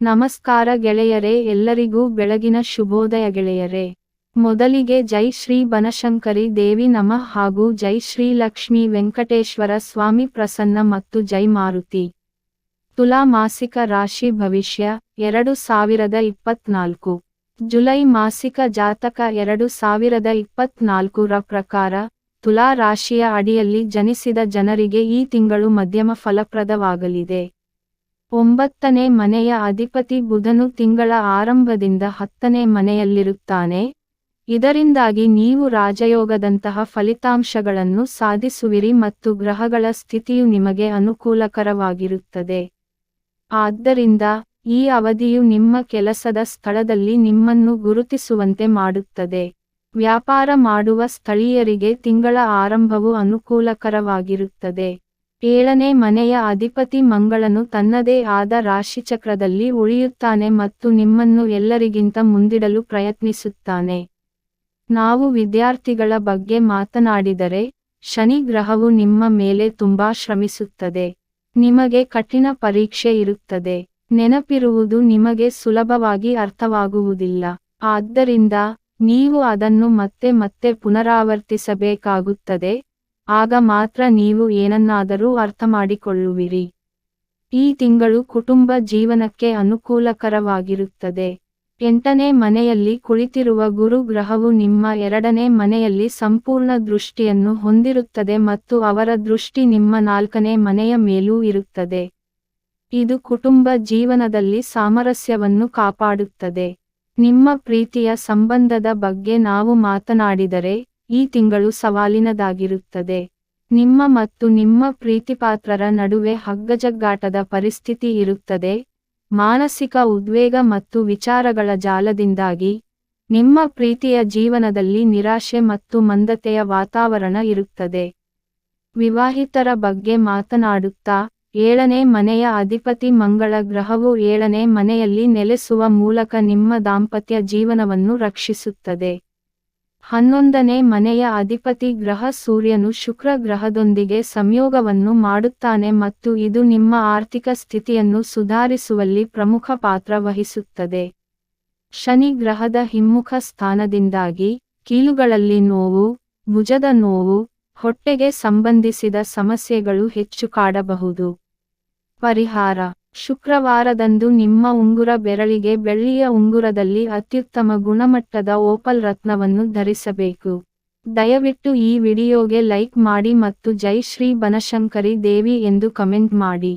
ನಮಸ್ಕಾರ ಗೆಳೆಯರೇ, ಎಲ್ಲರಿಗೂ ಬೆಳಗಿನ ಶುಭೋದಯ ಗೆಳೆಯರೇ. ಮೊದಲಿಗೆ ಜೈ ಶ್ರೀ ಬನಶಂಕರಿ ದೇವಿ ನಮ ಹಾಗೂ ಜೈ ಶ್ರೀ ಲಕ್ಷ್ಮೀ ವೆಂಕಟೇಶ್ವರ ಸ್ವಾಮಿ ಪ್ರಸನ್ನ ಮತ್ತು ಜೈ ಮಾರುತಿ. ತುಲಾ ಮಾಸಿಕ ರಾಶಿ ಭವಿಷ್ಯ, ಎರಡು ಸಾವಿರದ ಇಪ್ಪತ್ನಾಲ್ಕು. ಜುಲೈ ಮಾಸಿಕ ಜಾತಕ, ಎರಡು ಸಾವಿರದ ಇಪ್ಪತ್ನಾಲ್ಕುರ ಪ್ರಕಾರ ತುಲಾ ರಾಶಿಯ ಅಡಿಯಲ್ಲಿ ಜನಿಸಿದ ಜನರಿಗೆ ಈ ತಿಂಗಳು ಮಧ್ಯಮ ಫಲಪ್ರದವಾಗಲಿದೆ. ಒಂಬತ್ತನೇ ಮನೆಯ ಅಧಿಪತಿ ಬುಧನು ತಿಂಗಳ ಆರಂಭದಿಂದ ಹತ್ತನೇ ಮನೆಯಲ್ಲಿರುತ್ತಾನೆ. ಇದರಿಂದಾಗಿ ನೀವು ರಾಜಯೋಗದಂತಹ ಫಲಿತಾಂಶಗಳನ್ನು ಸಾಧಿಸುವಿರಿ ಮತ್ತು ಗ್ರಹಗಳ ಸ್ಥಿತಿಯು ನಿಮಗೆ ಅನುಕೂಲಕರವಾಗಿರುತ್ತದೆ. ಆದ್ದರಿಂದ, ಈ ಅವಧಿಯು ನಿಮ್ಮ ಕೆಲಸದ ಸ್ಥಳದಲ್ಲಿ ನಿಮ್ಮನ್ನು ಗುರುತಿಸುವಂತೆ ಮಾಡುತ್ತದೆ. ವ್ಯಾಪಾರ ಮಾಡುವ ಸ್ಥಳೀಯರಿಗೆ ತಿಂಗಳ ಆರಂಭವು ಅನುಕೂಲಕರವಾಗಿರುತ್ತದೆ. ಏಳನೇ ಮನೆಯ ಅಧಿಪತಿ ಮಂಗಳನು ತನ್ನದೇ ಆದ ರಾಶಿಚಕ್ರದಲ್ಲಿ ಉಳಿಯುತ್ತಾನೆ ಮತ್ತು ನಿಮ್ಮನ್ನು ಎಲ್ಲರಿಗಿಂತ ಮುಂದಿಡಲು ಪ್ರಯತ್ನಿಸುತ್ತಾನೆ. ನಾವು ವಿದ್ಯಾರ್ಥಿಗಳ ಬಗ್ಗೆ ಮಾತನಾಡಿದರೆ ಶನಿ ಗ್ರಹವು ನಿಮ್ಮ ಮೇಲೆ ತುಂಬಾ ಶ್ರಮಿಸುತ್ತದೆ. ನಿಮಗೆ ಕಠಿಣ ಪರೀಕ್ಷೆ ಇರುತ್ತದೆ. ನೆನಪಿರುವುದು ನಿಮಗೆ ಸುಲಭವಾಗಿ ಅರ್ಥವಾಗುವುದಿಲ್ಲ. ಆದ್ದರಿಂದ ನೀವು ಅದನ್ನು ಮತ್ತೆ ಮತ್ತೆ ಪುನರಾವರ್ತಿಸಬೇಕಾಗುತ್ತದೆ. ಆಗ ಮಾತ್ರ ನೀವು ಏನನ್ನಾದರೂ ಅರ್ಥ ಮಾಡಿಕೊಳ್ಳುವಿರಿ ಈ ತಿಂಗಳು ಕುಟುಂಬ ಜೀವನಕ್ಕೆ ಅನುಕೂಲಕರವಾಗಿರುತ್ತದೆ. ಎಂಟನೇ ಮನೆಯಲ್ಲಿ ಕುಳಿತಿರುವ ಗುರು ಗ್ರಹವು ನಿಮ್ಮ ಎರಡನೇ ಮನೆಯಲ್ಲಿ ಸಂಪೂರ್ಣ ದೃಷ್ಟಿಯನ್ನು ಹೊಂದಿರುತ್ತದೆ ಮತ್ತು ಅವರ ದೃಷ್ಟಿ ನಿಮ್ಮ ನಾಲ್ಕನೇ ಮನೆಯ ಮೇಲೂ ಇರುತ್ತದೆ. ಇದು ಕುಟುಂಬ ಜೀವನದಲ್ಲಿ ಸಾಮರಸ್ಯವನ್ನು ಕಾಪಾಡುತ್ತದೆ. ನಿಮ್ಮ ಪ್ರೀತಿಯ ಸಂಬಂಧದ ಬಗ್ಗೆ ನಾವು ಮಾತನಾಡಿದರೆ ಈ ತಿಂಗಳು ಸವಾಲಿನದಾಗಿರುತ್ತದೆ. ನಿಮ್ಮ ಮತ್ತು ನಿಮ್ಮ ಪ್ರೀತಿಪಾತ್ರರ ನಡುವೆ ಹಗ್ಗಜಗ್ಗಾಟದ ಪರಿಸ್ಥಿತಿ ಇರುತ್ತದೆ. ಮಾನಸಿಕ ಉದ್ವೇಗ ಮತ್ತು ವಿಚಾರಗಳ ಜಾಲದಿಂದಾಗಿ ನಿಮ್ಮ ಪ್ರೀತಿಯ ಜೀವನದಲ್ಲಿ ನಿರಾಶೆ ಮತ್ತು ಮಂದತೆಯ ವಾತಾವರಣ ಇರುತ್ತದೆ. ವಿವಾಹಿತರ ಬಗ್ಗೆ ಮಾತನಾಡುತ್ತಾ, ಏಳನೇ ಮನೆಯ ಅಧಿಪತಿ ಮಂಗಳ ಗ್ರಹವು ಏಳನೇ ಮನೆಯಲ್ಲಿ ನೆಲೆಸುವ ಮೂಲಕ ನಿಮ್ಮ ದಾಂಪತ್ಯ ಜೀವನವನ್ನು ರಕ್ಷಿಸುತ್ತದೆ. ಹನ್ನೊಂದನೇ ಮನೆಯ ಅಧಿಪತಿ ಗ್ರಹ ಸೂರ್ಯನು ಶುಕ್ರ ಗ್ರಹದೊಂದಿಗೆ ಸಂಯೋಗವನ್ನು ಮಾಡುತ್ತಾನೆ ಮತ್ತು ಇದು ನಿಮ್ಮ ಆರ್ಥಿಕ ಸ್ಥಿತಿಯನ್ನು ಸುಧಾರಿಸುವಲ್ಲಿ ಪ್ರಮುಖ ಪಾತ್ರ ವಹಿಸುತ್ತದೆ. ಶನಿ ಗ್ರಹದ ಹಿಮ್ಮುಖ ಸ್ಥಾನದಿಂದಾಗಿ ಕೀಲುಗಳಲ್ಲಿ ನೋವು, ಭುಜದ ನೋವು, ಹೊಟ್ಟೆಗೆ ಸಂಬಂಧಿಸಿದ ಸಮಸ್ಯೆಗಳು ಹೆಚ್ಚು ಕಾಡಬಹುದು. ಪರಿಹಾರ ಶುಕ್ರವಾರದಂದು ನಿಮ್ಮ ಉಂಗುರ ಬೆರಳಿಗೆ ಬೆಳ್ಳಿಯ ಉಂಗುರದಲ್ಲಿ ಅತ್ಯುತ್ತಮ ಗುಣಮಟ್ಟದ ಓಪಲ್ ರತ್ನವನ್ನು ಧರಿಸಬೇಕು. ದಯವಿಟ್ಟು ಈ ವಿಡಿಯೋಗೆ ಲೈಕ್ ಮಾಡಿ ಮತ್ತು ಜೈ ಶ್ರೀ ಬನಶಂಕರಿ ದೇವಿ ಎಂದು ಕಮೆಂಟ್ ಮಾಡಿ.